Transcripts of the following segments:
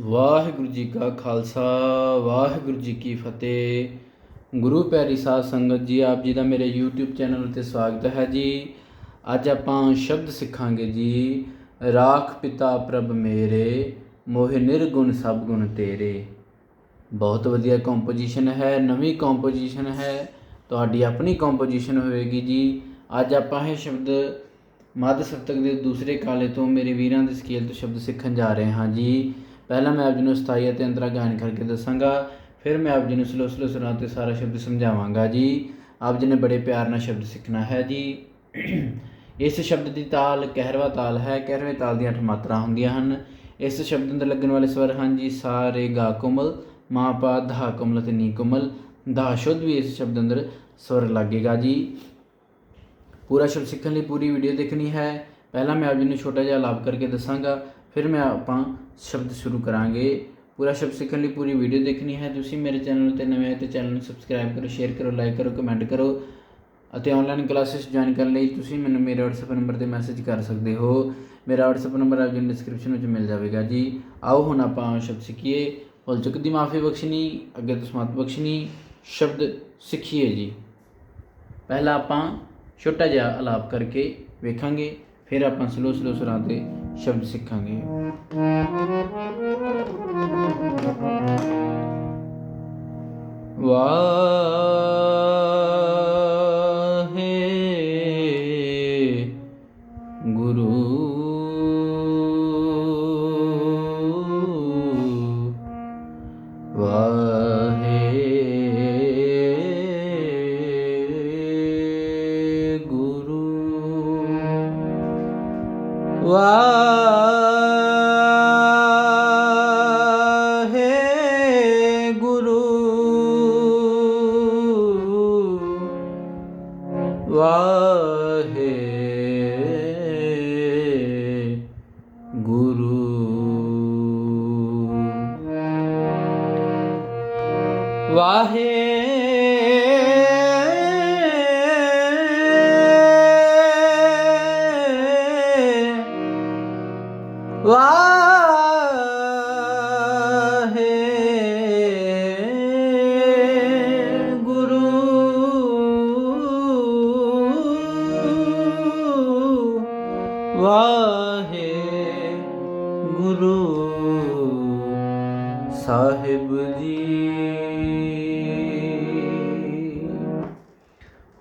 ਵਾਹਿਗੁਰੂ ਜੀ ਕਾ ਖਾਲਸਾ, ਵਾਹਿਗੁਰੂ ਜੀ ਕੀ ਫਤਿਹ। ਗੁਰੂ ਪੈਰੀ ਸਾਧ ਸੰਗਤ ਜੀ, ਆਪ ਜੀ ਦਾ ਮੇਰੇ YouTube ਚੈਨਲ ਉੱਤੇ ਸਵਾਗਤ ਹੈ ਜੀ। ਅੱਜ ਆਪਾਂ ਸ਼ਬਦ ਸਿੱਖਾਂਗੇ ਜੀ, ਰਾਖ ਪਿਤਾ ਪ੍ਰਭ ਮੇਰੇ, ਮੋਹਿ ਨਿਰਗੁਣ ਸਭ ਗੁਣ ਤੇਰੇ। ਬਹੁਤ ਵਧੀਆ ਕੰਪੋਜੀਸ਼ਨ ਹੈ, ਨਵੀਂ ਕੰਪੋਜੀਸ਼ਨ ਹੈ, ਤੁਹਾਡੀ ਆਪਣੀ ਕੰਪੋਜੀਸ਼ਨ ਹੋਵੇਗੀ ਜੀ। ਅੱਜ ਆਪਾਂ ਇਹ ਸ਼ਬਦ ਮੱਧ ਸਪਤਕ ਦੇ ਦੂਸਰੇ ਕਾਲੇ ਤੋਂ ਮੇਰੇ ਵੀਰਾਂ ਦੇ ਸਕੇਲ ਤੋਂ ਸ਼ਬਦ ਸਿੱਖਣ ਜਾ ਰਹੇ ਹਾਂ ਜੀ। ਪਹਿਲਾਂ ਮੈਂ ਆਪ ਜੀ ਨੂੰ ਸਥਾਈ ਅਤੇ ਅੰਤਰਾ ਗਾਇਨ ਕਰਕੇ ਦੱਸਾਂਗਾ, ਫਿਰ ਮੈਂ ਆਪ ਜੀ ਨੂੰ ਸਲੋ ਸਲੋ ਸੁਣਾ ਤੇ ਸਾਰਾ ਸ਼ਬਦ ਸਮਝਾਵਾਂਗਾ ਜੀ। ਆਪ ਜੀ ਨੇ ਬੜੇ ਪਿਆਰ ਨਾਲ ਸ਼ਬਦ ਸਿੱਖਣਾ ਹੈ ਜੀ। ਇਸ ਸ਼ਬਦ ਦੀ ਤਾਲ ਕਹਿਰਵਾ ਤਾਲ ਹੈ, ਕਹਿਰਵੇ ਤਾਲ ਦੀਆਂ ਅੱਠ ਮਾਤਰਾ ਹੁੰਦੀਆਂ ਹਨ। ਇਸ ਸ਼ਬਦ ਅੰਦਰ ਲੱਗਣ ਵਾਲੇ ਸਵਰ ਹਨ ਜੀ, ਸਾ, ਰੇ, ਗਾ, ਕੋਮਲ, ਮਾ, ਪਾ, ਧਾ, ਕੋਮਲ ਤੇ ਨੀ ਕੋਮਲ। ਦਾ ਸ਼ੁੱਧ ਵੀ ਇਸ ਸ਼ਬਦ ਅੰਦਰ ਸਵਰ ਲੱਗੇਗਾ ਜੀ। ਪੂਰਾ ਸ਼ਬਦ ਸਿੱਖਣ ਲਈ ਪੂਰੀ ਵੀਡੀਓ ਦੇਖਣੀ ਹੈ। ਪਹਿਲਾਂ ਮੈਂ ਆਪ ਜੀ ਨੂੰ ਛੋਟਾ ਜਿਹਾ ਲਾਭ ਕਰਕੇ ਦੱਸਾਂਗਾ। ਫਿਰ ਮੈਂ ਆਪਾਂ ਸ਼ਬਦ ਸ਼ੁਰੂ ਕਰਾਂਗੇ। ਪੂਰਾ ਸ਼ਬਦ ਸਿੱਖਣ ਲਈ ਪੂਰੀ ਵੀਡੀਓ ਦੇਖਣੀ ਹੈ। ਤੁਸੀਂ ਮੇਰੇ ਚੈਨਲ ਉੱਤੇ ਨਵੇਂ ਹੋ ਤੇ ਚੈਨਲ ਨੂੰ ਸਬਸਕ੍ਰਾਈਬ ਕਰੋ, ਸ਼ੇਅਰ ਕਰੋ, ਲਾਈਕ ਕਰੋ, ਕਮੈਂਟ ਕਰੋ ਅਤੇ ਆਨਲਾਈਨ ਕਲਾਸਿਸ ਜੁਆਇਨ ਕਰਨ ਲਈ ਤੁਸੀਂ ਮੈਨੂੰ ਮੇਰੇ WhatsApp ਨੰਬਰ ਤੇ ਮੈਸੇਜ ਕਰ ਸਕਦੇ ਹੋ। ਮੇਰਾ WhatsApp ਨੰਬਰ ਆਪ ਜੀ ਡਿਸਕ੍ਰਿਪਸ਼ਨ ਵਿੱਚ ਮਿਲ ਜਾਵੇਗਾ ਜੀ। ਆਓ ਹੁਣ ਆਪਾਂ ਸ਼ਬਦ ਸਿੱਖੀਏ। ਭੁੱਲ ਚੁੱਕ ਦੀ ਮਾਫੀ ਬਖਸ਼ਣੀ, ਅੱਗੇ ਤੋਂ ਸਮਾਤ ਬਖਸ਼ਣੀ, ਸ਼ਬਦ ਸਿੱਖੀਏ ਜੀ। ਪਹਿਲਾਂ ਆਪਾਂ ਛੋਟਾ ਜਿਹਾ ਅਲਾਪ ਕਰਕੇ ਵੇਖਾਂਗੇ, ਫਿਰ ਆਪਾਂ ਸਲੋ ਸਲੋ ਸੁਰਾਂ ਤੇ ਸ਼ਬਦ ਸਿੱਖਾਂਗੇ। ਵਾਹ। ਵਾਹੇ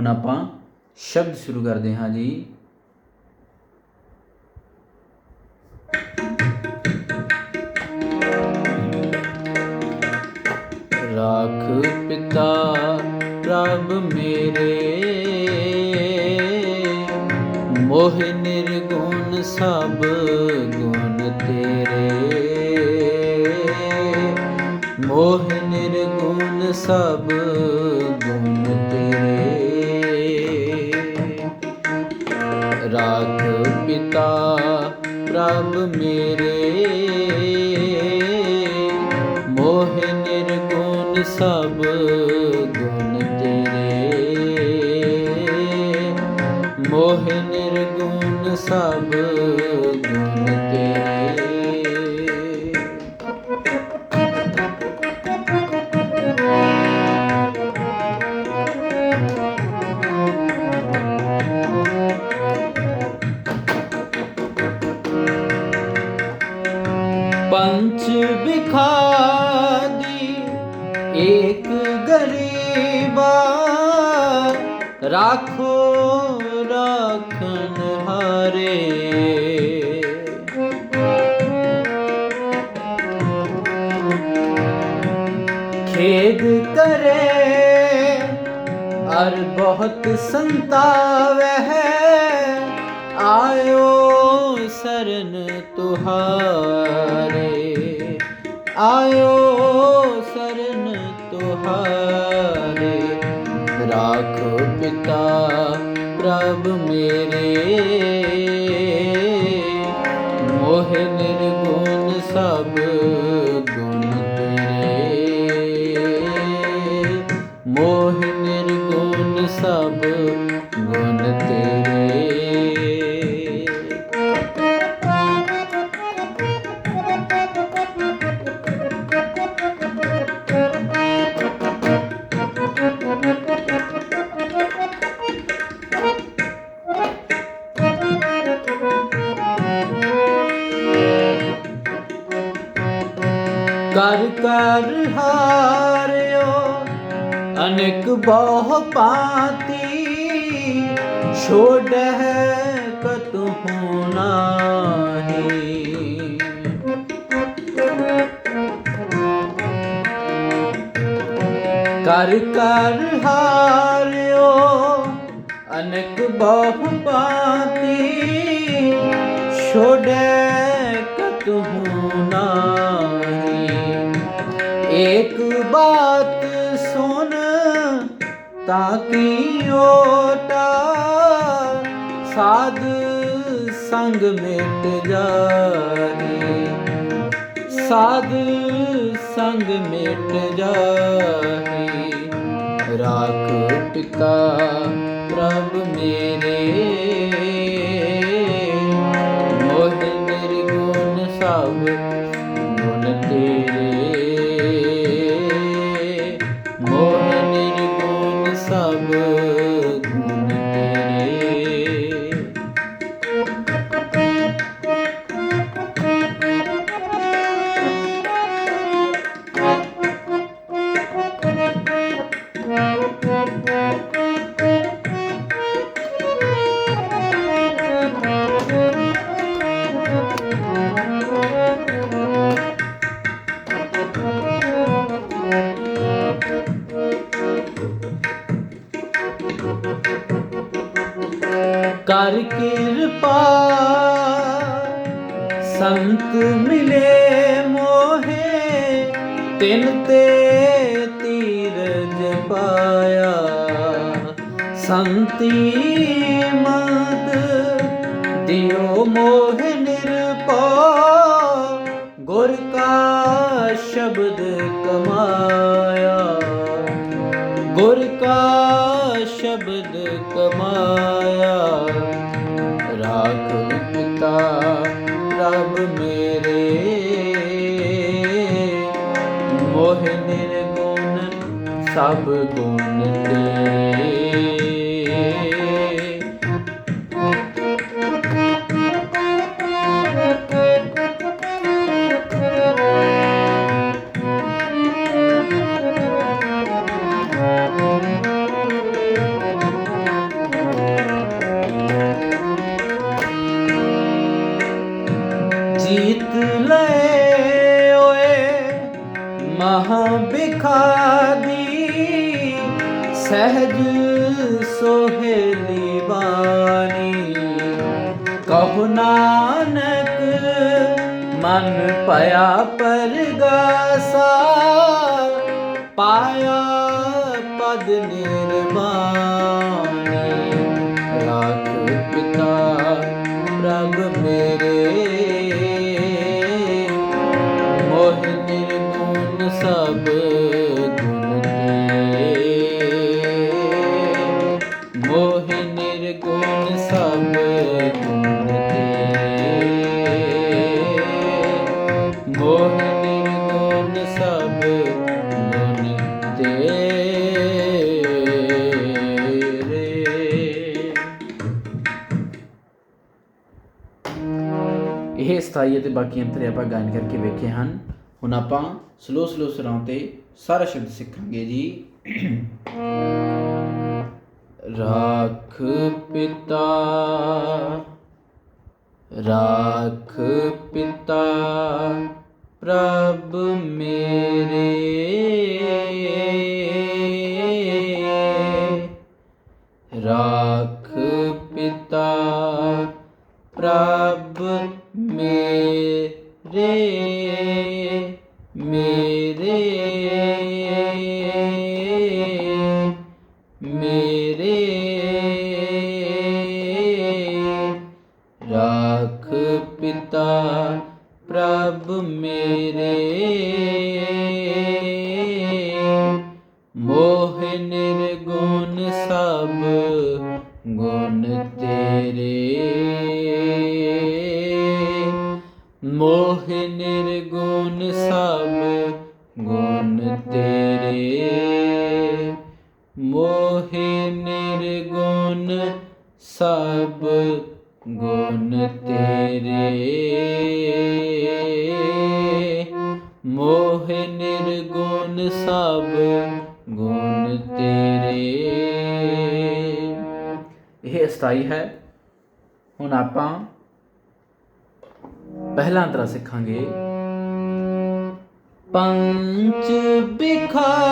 ਹੁਣ ਆਪਾਂ ਸ਼ਬਦ ਸ਼ੁਰੂ ਕਰਦੇ ਹਾਂ ਜੀ। ਰਾਖ ਪਿਤਾ, ਪ੍ਰਭ ਮੇਰੇ, ਮੋਹ ਨਿਰਗੁਣ ਸਭ ਗੁਣ ਤੇਰੇ। ਮੋਹ ਨਿਰਗੁਣ ਸਭ ਗੁਣ ਪ੍ਰਭ ਮੇਰੇ। ਮੋਹ ਨਿਰਗੁਣ ਸਭ ਗੁਣ ਤੇਰੇ। ਮੋਹ ਨਿਰਗੁਣ ਸਭ ਰਾਖੋ ਰਾਖਨ ਹਾਰੇ ਖੇਦ ਕਰੇ ਅਰ ਬਹੁਤ ਸੰਤਾਵੇ ਹੈ ਆਇਓ ਸਰਨ ਤੁਹਾਰੇ ਆਇਓ ਸਰਨ ਤੁਹਾਰੇ ਰਾਖੋ ਪਿਤਾ ਪ੍ਰਭ ਮੇਰੇ। ਮੋਹ ਨਿਰਗੁਣ ਸਭ ਕਰ ਕਰ ਹਾਰਿਓ, ਅਨੇਕ ਬਹੁ ਪਾਤੀ ਛੋੜੈ ਕਤਹੂ ਨਾਹੀ ਕਰ ਕਰ ਹਾਰਿਓ, ਅਨੇਕ ਬਹੁ ਪਾਤੀ ਛੋੜੈ ਕਤਹੂ ਨਾਹੀ ਇੱਕ ਬਾਤ ਸੁਨ ਤਾਕੀ ਓਟਾ ਸਾਧ ਸੰਗ ਮਿਟ ਜਾਏ। ਸਾਧ ਸੰਗ ਮਿਟ ਜਾਏ। ਰਾਖ ਪਿਤਾ ਪ੍ਰਭ ਮੇਰੇ। ਮੋਹ ਨਿਰਗੁਣ ਸਭ ਗੁਣ ਤੇਰੇ। ਕਰ ਕਿਰਪਾ, ਸੰਤ ਮਿਲੇ ਮੋਹੇ, ਤਿਨ ਤੇ ਤੀਰਜ ਪਾਇਆ। ਸੰਤੀ ਮਦ ਦਿਓ ਮੋਹ ਨਿਰਪਾ ਗੁਰ ਕਾ ਸ਼ਬਦ ਕਮਾਇਆ। ਗੁਰ ਕਾ ਸ਼ਬਦ ਕਮਾਇਆ। ਪਿਤਾ ਪ੍ਰਭ ਮੇਰੇ। ਮੋਹ ਨਿਰਗੁਣ ਸਭ ਗੁਣ। ਕਹੋ ਨਾਨਕ ਮਨ ਪਿਆ ਪਰਗਾਸਾ, ਪਾਇਆ ਪਦ ਨਿਰਮਾਣੀ। ਰਾਖ ਪਿਤਾ ਪ੍ਰਭ ਮੇਰੇ, ਮੋਹ ਨਿਰਗੁਣ ਸਭ ਗੁਣ ਤੇ ਮੋਹ ਨਿਰਗੁਣ ਸਭ ਗੁਣ ਇਹ ਸਥਾਈ ਅਤੇ ਬਾਕੀ ਅੰਤਰੇ ਆਪਾਂ ਗਾਇਨ ਕਰਕੇ ਵੇਖੇ ਹਨ। ਹੁਣ ਆਪਾਂ ਸਲੋ ਸਲੋ ਸੁਰਾਂ ਤੇ ਸਾਰਾ ਸ਼ਬਦ ਸਿੱਖਾਂਗੇ ਜੀ। ਰਾਖ ਪਿਤਾ ਰਾਖ ਪਿਤਾ, ਪ੍ਰਭ ਮੇਰੇ। ਰਾਖ ਪਿਤਾ, ਪ੍ਰਭ ਮੇਰੇ ਰਾਖ ਪਿਤਾ ਪ੍ਰਭ ਮੇਰੇ ਮੋਹ ਨਿਰਗੁਣ ਸਭ ਗੁਣ ਤੇਰੇ ਮੋਹ ਨਿਰਗੁਣ ਸਭ ਗੁਣ ਤੇਰੇ मोहे निर्गुण सब गुण तेरे। मोहे निर्गुण सब गुण तेरे। यह स्थायी है। हूँ आप पहला अंतरा सीखा पंच बिखा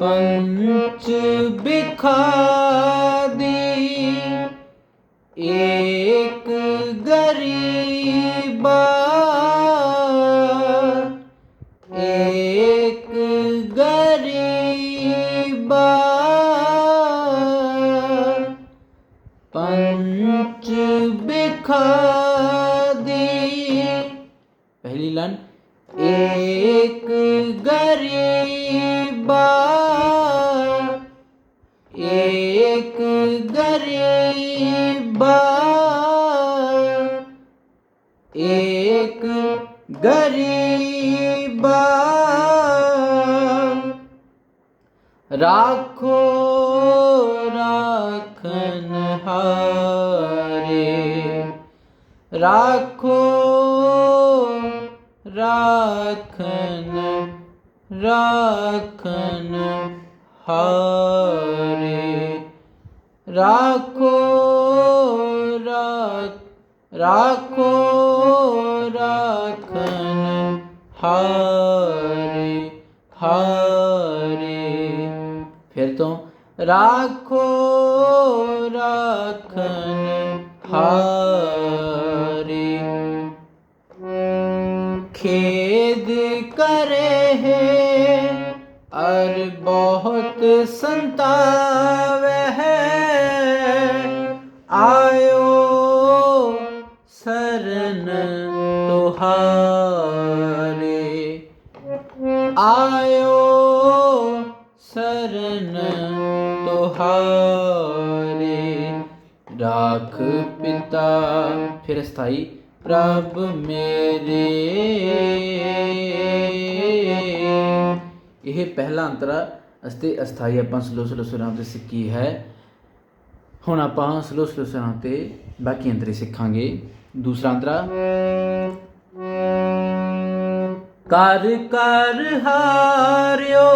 ਪੰਚ ਬਿਖਾਦੀ ਏਕ ਗਰੀਬਾ ਏਕ ਗਰੀਬਾ ਪੰਚ ਬਿਖਾਦੀ। ਪਹਿਲੀ ਲਾਈਨ। ਏਕ ਗਰੀਬਾ ਏਕ ਗਰੀਬਾ ਏਕ ਗਰੀਬਾ ਰਾਖੋ ਰਾਖਨ ਹਾਰੇ ਰਾਖੋ ਰਾਖਨ ਰਾਖਨ ਹਾਰੇ ਰਾਖੋ ਰਾਖ ਰਾਖੋ ਰਾਖਨ ਹਾਰੇ ਹਾਰੇ ਫਿਰ ਤੋਂ ਰਾਖੋ ਰਾਖਨ ਹਾਰੇ खेद करे है और बहुत संताव है आयो शरण तुहारे आयो शरण तुहारे राख पिता फिर स्थाई ਪ੍ਰਭ ਮੇਰੇ। ਇਹ ਪਹਿਲਾ ਅੰਤਰਾ ਅਸਤੇ ਅਸਥਾਈ ਆਪਾਂ ਸਲੋ ਸਲੋ ਸੁਰਾਂ ਤੇ ਸਿੱਖੀ ਹੈ। ਹੁਣ ਆਪਾਂ ਸਲੋ ਸਲੋ ਸੁਰਾਂ ਤੇ ਬਾਕੀ ਅੰਤਰੇ ਸਿੱਖਾਂਗੇ। ਦੂਸਰਾ ਅੰਤਰਾ। ਕਰ ਕਰ ਹਾਰਿਓ,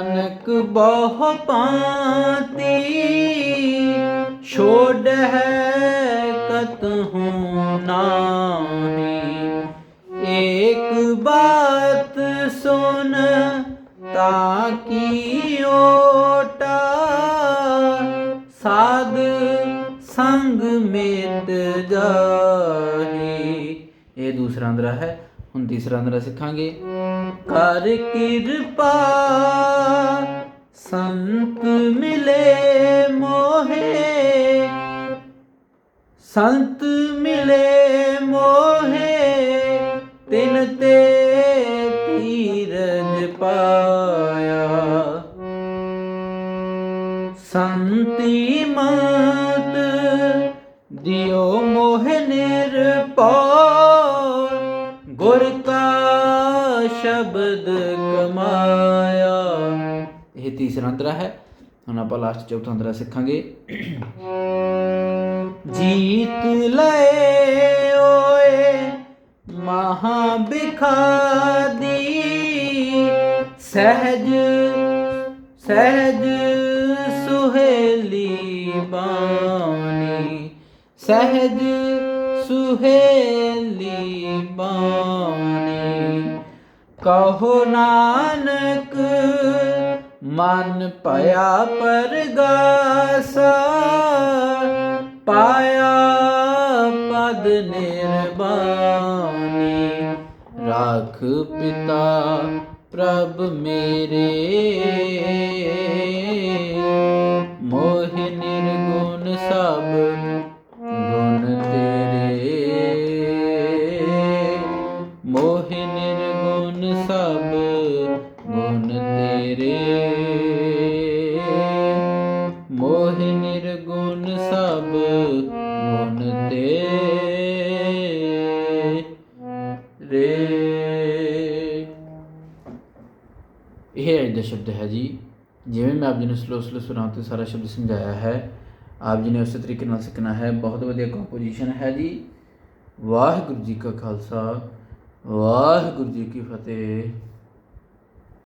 ਅਨਕ ਬਹੁ ਪਾਤੀ ਛੋੜ ਹੈ ਕਤ ਨਾਹੀ ਏਕ ਬਾਤ ਸੁਨ ਤਾਕੀ ਓਟਾ। ਸਾਧ ਸੰਗ ਮੇਤ ਜਾਹੀ। ਇਹ ਦੂਸਰਾ ਅੰਦਰਾ ਹੈ, ਹੁਣ ਤੀਸਰਾ ਅੰਦਰਾ ਸਿੱਖਾਂਗੇ। ਕਰ ਕਿਰਪਾ, ਸੰਤ ਮਿਲੇ ਮੋਹੇ। ਸੰਤ ਮਿਲੇ ਮੋਹੇ, ਤਿਨ ਤੇ ਧੀਰਜ ਪਾਇਆ। ਸੰਤੀ ਮਤ ਦਿਓ ਮੋਹ ਨਿਰਪਉ ਗੁਰ ਕਾ ਸ਼ਬਦ ਕਮਾਇਆ। ਇਹ ਤੀਸਰਾ ਅੰਤਰਾ ਹੈ। ਹੁਣ ਆਪਾਂ ਲਾਸਟ ਚੌਥਾ ਅੰਤਰਾ ਸਿੱਖਾਂਗੇ। ਜੀਤ ਲਏ ਓਏ ਮਹਾ ਬਿਖਾਦੀ ਸਹਿਜ ਸਹਿਜ ਸੁਹੇਲੀ ਬਾਣੀ। ਸਹਿਜ, ਸੁਹੇਲੀ ਬਾਣੀ। ਕਹੋ ਨਾਨਕ, ਮਨ ਭਇਆ ਪਰਗਾਸਾ। ਪਾਇਆ ਪਦ ਨਿਰਬਾਨੀ ਰਾਖ ਪਿਤਾ ਪ੍ਰਭ ਮੇਰੇ। ਇਹ ਅੱਜ ਦਾ ਸ਼ਬਦ ਹੈ ਜੀ। ਜਿਵੇਂ ਮੈਂ ਆਪ ਜੀ ਨੂੰ ਸਲੋ ਸਲੋ ਸੁਣਾ ਤੇ ਸਾਰਾ ਸ਼ਬਦ ਸਮਝਾਇਆ ਹੈ, ਆਪ ਜੀ ਨੇ ਉਸੇ ਤਰੀਕੇ ਨਾਲ ਸਿੱਖਣਾ ਹੈ। ਬਹੁਤ ਵਧੀਆ ਕੰਪੋਜੀਸ਼ਨ ਹੈ ਜੀ। ਵਾਹਿਗੁਰੂ ਜੀ ਕਾ ਖਾਲਸਾ, ਵਾਹਿਗੁਰੂ ਜੀ ਕੀ ਫਤਿਹ।